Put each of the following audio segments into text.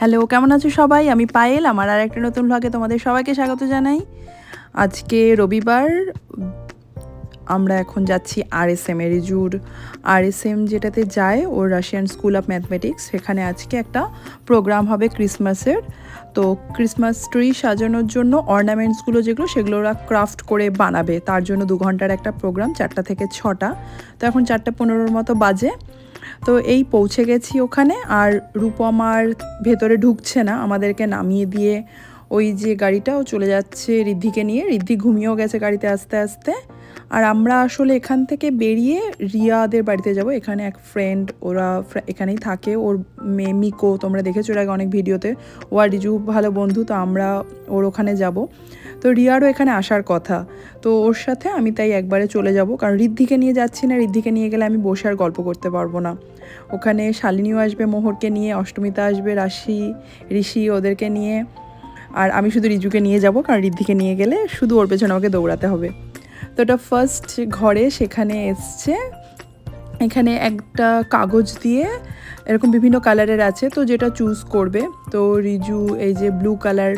Hello, কেমন আছো সবাই? আমি পায়েল, আমার আর একটা নতুন ভ্লগে তোমাদের সবাইকে স্বাগত জানাই। আজকে রবিবার, আমরা এখন যাচ্ছি আর এস এম এরিজুর আর এস এম যেটাতে যায়, ওর রাশিয়ান স্কুল অফ ম্যাথমেটিক্স সেখানে আজকে একটা প্রোগ্রাম হবে ক্রিসমাসের তো ক্রিসমাস ট্রি সাজানোর জন্য অর্নামেন্টসগুলো যেগুলো, সেগুলো ওরা ক্রাফট করে বানাবে। তার জন্য দু ঘণ্টার একটা প্রোগ্রাম চারটা থেকে ছটা। তো এখন চারটে পনেরোর মতো বাজে। তো এই পৌঁছে গেছি ওখানে আর রূপমার ভেতরে ঢুকছে না, আমাদেরকে নামিয়ে দিয়ে ওই যে গাড়িটাও চলে যাচ্ছে ঋদ্ধিকে নিয়ে। ঋদ্ধি ঘুমিয়েও গেছে গাড়িতে আস্তে আস্তে। আর আমরা আসলে এখান থেকে বেরিয়ে রিয়াদের বাড়িতে যাব। এখানে এক ফ্রেন্ড ওরা এখানেই থাকে। ওর মেয়ে মিকো, তোমরা দেখেছ এর আগে অনেক ভিডিওতে। ও আর রিজু ভালো বন্ধু, তো আমরা ওর ওখানে যাব। তো রিয়ারও এখানে আসার কথা। তো ওর সাথে আমি তাই একবারে চলে যাব। কারণ ঋদ্ধিকে নিয়ে যাচ্ছি না। ঋদ্ধিকে নিয়ে গেলে আমি বসে আর গল্প করতে পারব না। ওখানে শালিনীও আসবে, মোহরকে নিয়ে, অষ্টমিতা আসবে, রাশি, ঋষি ওদেরকে নিয়ে। আর আমি শুধু রিজুকে নিয়ে যাব। কারণ ঋদ্ধিকে নিয়ে গেলে শুধু ওর পেছনে আমাকে দৌড়াতে হবে। তো ওটা ফার্স্ট ঘরে সেখানে এসছে। এখানে একটা কাগজ দিয়ে এরকম বিভিন্ন কালারের আছে, তো যেটা চুজ করবে। তো রিজু এই যে ব্লু কালার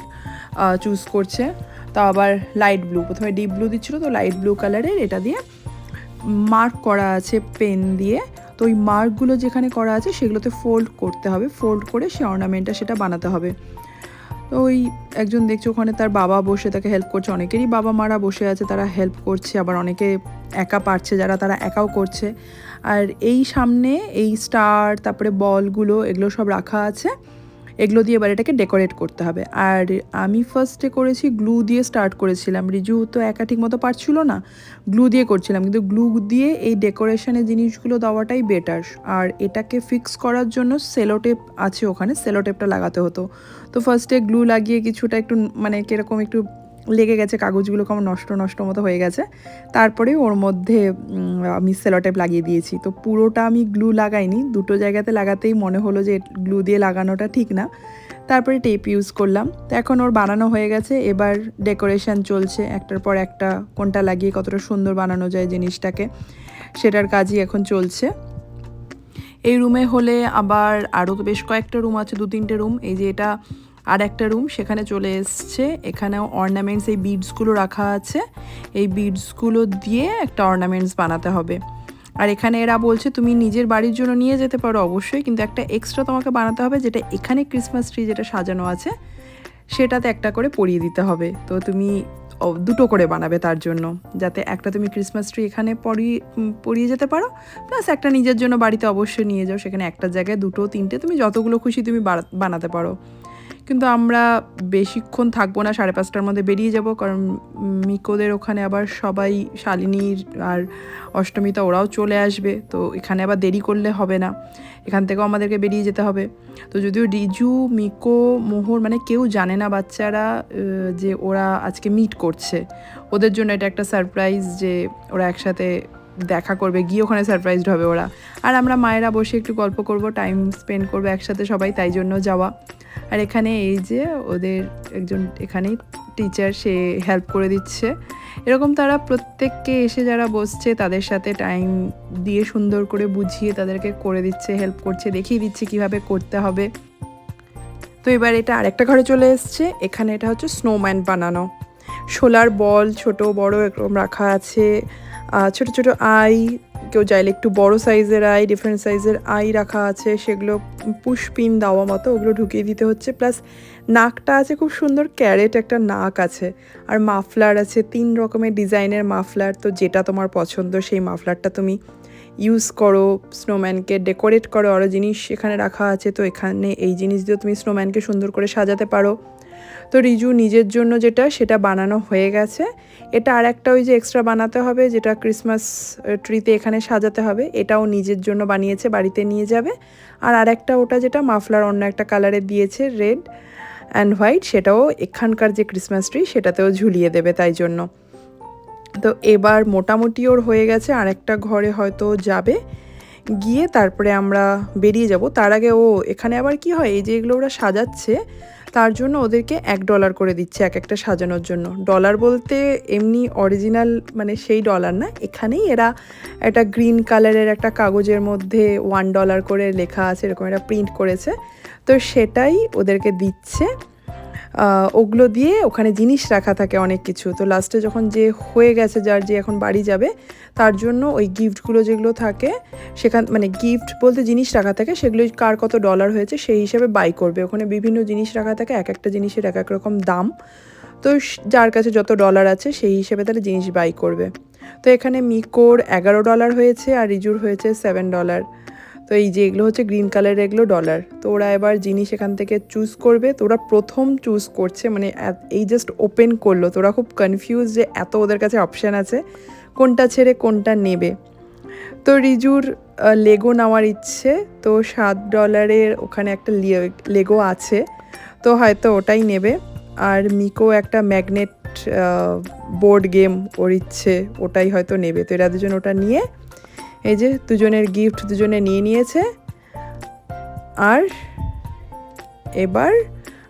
চুজ করছে। তা আবার লাইট ব্লু প্রথমে ডিপ ব্লু দিচ্ছিল, তো লাইট ব্লু কালারের এটা দিয়ে মার্ক করা আছে পেন দিয়ে। তো ওই মার্কগুলো যেখানে করা আছে সেগুলোতে ফোল্ড করতে হবে। ফোল্ড করে সে অর্নামেন্টটা সেটা বানাতে হবে। তো ওই একজন দেখছ ওখানে তার বাবা বসে, তাকে হেল্প করছে। অনেকেরই বাবা মারা বসে আছে, তারা হেল্প করছে, আবার অনেকে একা পারছে, যারা তারা একাও করছে। আর এই সামনে এই স্টার তারপরে বলগুলো এগুলো সব রাখা আছে। এগুলো দিয়ে এবার এটাকে ডেকোরেট করতে হবে। আর আমি ফার্স্টে করেছি গ্লু দিয়ে স্টার্ট করেছিলাম। রিজু তো একা ঠিক মতো পারছিল না। গ্লু দিয়ে করছিলাম। কিন্তু গ্লু দিয়ে এই ডেকোরেশনের জিনিসগুলো দেওয়াটাই বেটার আর এটাকে ফিক্স করার জন্য সেলোটেপ আছে ওখানে। সেলোটেপটা লাগাতে হতো। তো ফার্স্টে গ্লু লাগিয়ে কিছুটা একটু মানে কীরকম একটু লেগে গেছে কাগজগুলো কেমন নষ্ট নষ্ট মতো হয়ে গেছে। তারপরে ওর মধ্যে আমি সেলোটেপ লাগিয়ে দিয়েছি। তো পুরোটা আমি গ্লু লাগাইনি, দুটো জায়গাতে লাগাতেই মনে হলো যে গ্লু দিয়ে লাগানোটা ঠিক না। তারপরে টেপ ইউজ করলাম। তো এখন ওর বানানো হয়ে গেছে, এবার ডেকোরেশন চলছে, একটার পর একটা কোনটা লাগিয়ে কতটা সুন্দর বানানো যায় জিনিসটাকে, সেটার কাজই এখন চলছে। এই রুমে হলে আবার আরও বেশ কয়েকটা রুম আছে দু তিনটে রুম। এই যে এটা আর একটা রুম সেখানে চলে এসছে। এখানেও অর্নামেন্টস এই বিডসগুলো রাখা আছে। এই বিডসগুলো দিয়ে একটা অর্নামেন্টস বানাতে হবে। আর এখানে এরা বলছে, তুমি নিজের বাড়ির জন্য নিয়ে যেতে পারো অবশ্যই, কিন্তু একটা এক্সট্রা তোমাকে বানাতে হবে যেটা এখানে ক্রিসমাস ট্রি যেটা সাজানো আছে, সেটাতে একটা করে পরিয়ে দিতে হবে। তো তুমি দুটো করে বানাবে তার জন্য, যাতে একটা তুমি ক্রিসমাস ট্রি এখানে পরিয়ে পরিয়ে যেতে পারো প্লাস একটা নিজের জন্য বাড়িতে অবশ্যই নিয়ে যাও। সেখানে একটা জায়গায় দুটো, তিনটে, তুমি যতগুলো খুশি তুমি বানাতে পারো। কিন্তু আমরা বেশিক্ষণ থাকব না, সাড়ে পাঁচটার মধ্যে বেরিয়ে যাব, কারণ মিকোদের ওখানে আবার সবাই শালিনীর আর অষ্টমীতা ওরাও চলে আসবে, তো এখানে আবার দেরি করলে হবে না। এখান থেকেও আমাদেরকে বেরিয়ে যেতে হবে। তো যদিও রিজু, মিকো, মোহর মানে কেউ জানে না বাচ্চারা যে ওরা আজকে মিট করছে। ওদের জন্য এটা একটা সারপ্রাইজ যে ওরা একসাথে দেখা করবে, গিয়ে ওখানে সারপ্রাইজড হবে ওরা। আর আমরা মায়েরা বসে একটু গল্প করব টাইম স্পেন্ড করব একসাথে সবাই, তাই জন্য যাওয়া। আর এখানে এই যে ওদের একজন এখানেই টিচার সে হেল্প করে দিচ্ছে। এরকম তারা প্রত্যেককে এসে যারা বসছে, তাদের সাথে টাইম দিয়ে সুন্দর করে বুঝিয়ে তাদেরকে করে দিচ্ছে হেল্প করছে, দেখিয়ে দিচ্ছে কীভাবে করতে হবে। তো এবার এটা আরেকটা ঘরে চলে এসছে। এখানে এটা হচ্ছে স্নোম্যান বানানো। শোলার বল, ছোট, বড় এরকম রাখা আছে। ছোট ছোট আই কেউ চাইলে একটু বড় সাইজের আই ডিফারেন্ট সাইজের আই রাখা আছে, সেগুলো পুষ্পিন দেওয়া মতো ওগুলো ঢুকিয়ে দিতে হচ্ছে। প্লাস নাকটা আছে খুব সুন্দর ক্যারেট একটা নাক আছে। আর মাফলার আছে, তিন রকমের ডিজাইনের মাফলার। তো যেটা তোমার পছন্দ, সেই মাফলারটা তুমি ইউজ করো স্নোম্যানকে ডেকোরেট করো। আরও জিনিস এখানে রাখা আছে, তো এখানে এই জিনিস দিয়ে তুমি স্নোম্যানকে সুন্দর করে সাজাতে পারো। তো রিজু নিজের জন্য যেটা, সেটা বানানো হয়ে গেছে। এটা আর একটা ওই যে এক্সট্রা বানাতে হবে, যেটা ক্রিসমাস ট্রিতে এখানে সাজাতে হবে। এটাও নিজের জন্য বানিয়েছে, বাড়িতে নিয়ে যাবে। আর আরেকটা ওটা যেটা, মাফলার অন্য একটা কালারে দিয়েছে রেড অ্যান্ড হোয়াইট সেটাও এখানকার যে ক্রিসমাস ট্রি সেটাতেও ঝুলিয়ে দেবে তাই জন্য। তো এবার মোটামুটি ওর হয়ে গেছে আর একটা ঘরে হয়তো যাবে। গিয়ে তারপরে আমরা বেরিয়ে যাব। তার আগে ও, এখানে আবার কি হয়, এই যে এগুলো ওরা সাজাচ্ছে তার জন্য ওদেরকে এক ডলার করে দিচ্ছে এক একটা সাজানোর জন্য। ডলার বলতে এমনি অরিজিনাল মানে সেই ডলার না, এখানেই এরা একটা গ্রিন কালারের একটা কাগজের মধ্যে ওয়ান ডলার করে লেখা আছে, এরকম একটা প্রিন্ট করেছে। তো সেটাই ওদেরকে দিচ্ছে। ওগুলো দিয়ে ওখানে জিনিস রাখা থাকে অনেক কিছু। তো লাস্টে যখন যে হয়ে গেছে, যার যে এখন বাড়ি যাবে, তার জন্য ওই গিফটগুলো যেগুলো থাকে, সেখান মানে গিফট বলতে জিনিস রাখা থাকে, সেগুলো কার কত ডলার হয়েছে, সেই হিসাবে বাই করবে। ওখানে বিভিন্ন জিনিস রাখা থাকে, এক একটা জিনিসের এক এক রকম দাম। তো যার কাছে যত ডলার আছে, সেই হিসেবে তাহলে জিনিস বাই করবে। তো এখানে মিকোর এগারো ডলার হয়েছে আর রিজুর হয়েছে সেভেন ডলার তো এই যে এগুলো হচ্ছে গ্রিন কালারের এগুলো ডলার তো ওরা এবার জিনিস এখান থেকে চুজ করবে, তো ওরা প্রথম চুজ করছে মানে এই জাস্ট ওপেন করল। তো ওরা খুব কনফিউজ যে এত ওদের কাছে অপশান আছে, কোনটা ছেড়ে কোনটা নেবে। তো রিজুর লেগো নেওয়ার ইচ্ছে, তো সাত ডলারের ওখানে একটা লেগো আছে, তো হয়তো ওটাই নেবে। আর মিকো একটা ম্যাগনেট বোর্ড গেম ওর ইচ্ছে, ওটাই হয়তো নেবে। তো এরা দুজন ওটা নিয়ে এই যে দুজনের গিফট দুজনে নিয়ে নিয়েছে। আর এবার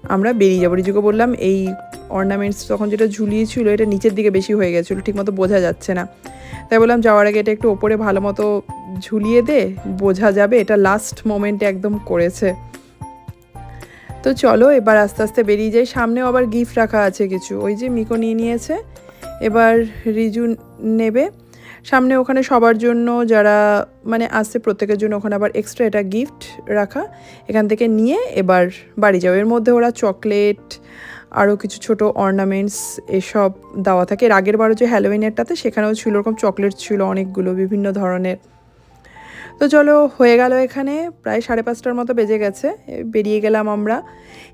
আমরা বেরিয়ে যাব। রিজুকে বললাম, এই অর্নামেন্টস তখন যেটা ঝুলিয়েছিল, এটা নিচের দিকে বেশি হয়ে গেছিল, ঠিকমতো বোঝা যাচ্ছে না। তাই বললাম, যাওয়ার আগে এটা একটু ওপরে ভালো মতো ঝুলিয়ে দে, বোঝা যাবে এটা লাস্ট মোমেন্টে একদম করেছে। তো চলো, এবার আস্তে আস্তে বেরিয়ে যাই। সামনেও আবার গিফট রাখা আছে কিছু। ওই যে মিকো নিয়ে নিয়েছে। এবার রিজু নেবে। সামনে ওখানে সবার জন্য যারা মানে আসছে প্রত্যেকের জন্য ওখানে আবার এক্সট্রা এটা গিফট রাখা। এখান থেকে নিয়ে এবার বাড়ি যাও। এর মধ্যে ওরা চকলেট আরও কিছু ছোট অর্নামেন্টস এসব দেওয়া থাকে। এর আগের বারও যে হ্যালোইনেরটাতে সেখানেও ছিল ওরকম চকলেট ছিল অনেকগুলো, বিভিন্ন ধরনের। তো চলো, হয়ে গেল এখানে। প্রায় সাড়ে পাঁচটার মতো বেজে গেছে। বেরিয়ে গেলাম আমরা।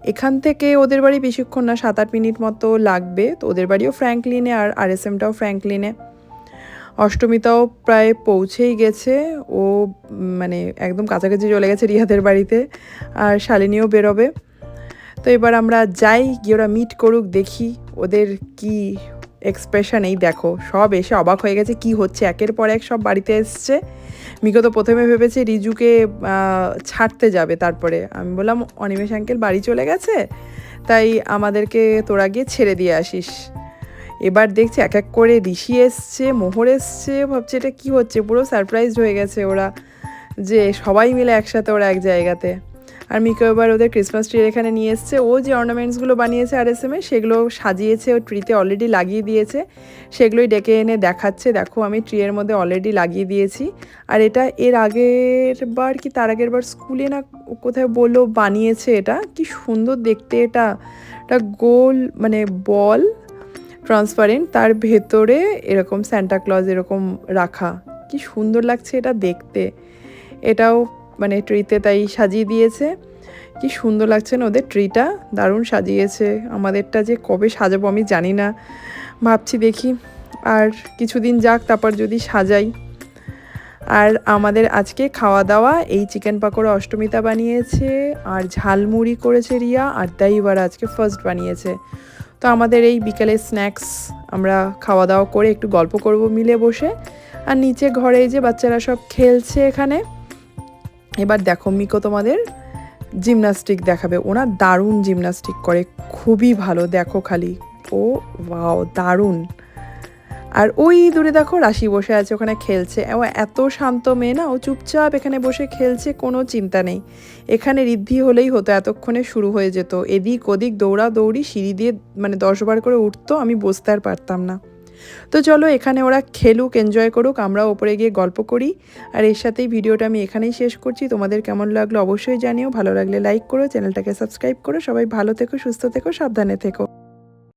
এখান থেকে ওদের বাড়ি বেশিক্ষণ না, সাত আট মিনিট মতো লাগবে। তো ওদের বাড়িও ফ্র্যাঙ্কলিনে আর আর এস এমটাও ফ্র্যাঙ্কলিনে অষ্টমীতাও প্রায় পৌঁছেই গেছে। ও মানে একদম কাছাকাছি চলে গেছে রিহাদের বাড়িতে আর শালিনীও বেরোবে। তো এবার আমরা যাই, গিয়ে ওরা মিট করুক, দেখি ওদের কি এক্সপ্রেশন এই দেখো। সব এসে অবাক হয়ে গেছে, কি হচ্ছে? একের পর এক সব বাড়িতে এসছে। মিকো তো প্রথমে ভেবেছে রিজুকে ছাড়তে যাবে তারপরে। আমি বললাম, অনিমেষ আঙ্কেল বাড়ি চলে গেছে? তাই আমাদেরকে তোরা গিয়ে ছেড়ে দিয়ে আসিস। এবার দেখছি এক এক করে ঋষি এসছে, মোহর এসছে, ভাবছে এটা কি হচ্ছে? পুরো সারপ্রাইজড হয়ে গেছে ওরা যে সবাই মিলে একসাথে ওরা এক জায়গাতে। আর মিকো এবার ওদের ক্রিসমাস ট্রি এখানে নিয়ে এসছে। ও যে অর্নামেন্টসগুলো বানিয়েছে আর এস এমে সেগুলো সাজিয়েছে, ও ট্রিতে অলরেডি লাগিয়ে দিয়েছে। সেগুলোই ডেকে এনে দেখাচ্ছে। দেখো, আমি ট্রিয়ের মধ্যে অলরেডি লাগিয়ে দিয়েছি। আর এটা এর আগের বার কি তার আগের বার স্কুলে না কোথায় বলল বানিয়েছে এটা? কি সুন্দর দেখতে এটা। একটা গোল মানে বল ট্রান্সপারেন্ট তার ভেতরে এরকম ক্লজ এরকম রাখা। কি সুন্দর লাগছে এটা দেখতে। এটাও মানে ট্রিতে তাই সাজিয়ে দিয়েছে। কি সুন্দর লাগছে না ওদের ট্রিটা দারুণ সাজিয়েছে। আমাদেরটা যে কবে সাজাবো আমি জানি না। ভাবছি দেখি। আর কিছুদিন যাক, তারপর যদি সাজাই। আর আমাদের আজকে খাওয়া দাওয়া এই চিকেন পাকোড়া অষ্টমিতা বানিয়েছে, আর ঝালমুড়ি করেছে রিয়া, আর দাইবার আজকে ফার্স্ট বানিয়েছে। তো আমাদের এই বিকেলের স্ন্যাক্স আমরা খাওয়া দাওয়া করে একটু গল্প করব মিলে বসে। আর নিচে ঘরে যে বাচ্চারা সব খেলছে এখানে। এবার দেখো মিকো তোমাদের জিমনাস্টিক দেখাবে। ওনা দারুণ জিমনাস্টিক করে, খুবই ভালো, দেখো খালি। ও, ওয়াও, দারুণ। আর ওই দূরে দেখো রাশি বসে আছে, ওখানে খেলছে। ও এত শান্ত মেয়ে না, ও চুপচাপ এখানে বসে খেলছে, কোনো চিন্তা নেই। এখানে ঋদ্ধি হলেই হতো, এতক্ষণে শুরু হয়ে যেত। এদিক ওদিক দৌড়া দৌড়ি সিঁড়ি দিয়ে মানে দশবার করে উঠতো, আমি বসতে আর পারতাম না। তো চলো, এখানে ওরা খেলুক এনজয় করুক, আমরা ওপরে গিয়ে গল্প করি। আর এর সাথেই ভিডিওটা আমি এখানেই শেষ করছি। তোমাদের কেমন লাগল অবশ্যই জানিও। ভালো লাগলে লাইক করো, চ্যানেলটাকে সাবস্ক্রাইব করো। সবাই ভালো থেকো, সুস্থ থেকো, সাবধানে থেকো।